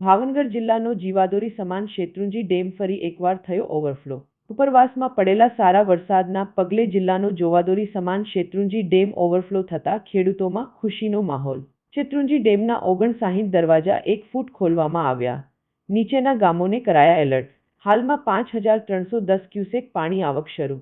ભાવનગર જિલ્લાનો જીવાદોરી સમાન શેત્રુંજી ડેમ ફરી એકવાર થયો ઓવરફ્લો. ઉપરવાસમાં પડેલા સારા વરસાદના પગલે જિલ્લાનો જોવાદોરી સમાન શેત્રુંજી ડેમ ઓવરફ્લો થતા ખેડૂતોમાં ખુશીનો માહોલ. શેત્રુંજી ડેમના ઓગણસાહીઠ દરવાજા એક ફૂટ ખોલવામાં આવ્યા. નીચેના ગામોને કરાયા એલર્ટ. હાલમાં પાંચ હજાર ત્રણસો દસ ક્યુસેક પાણી આવક શરૂ.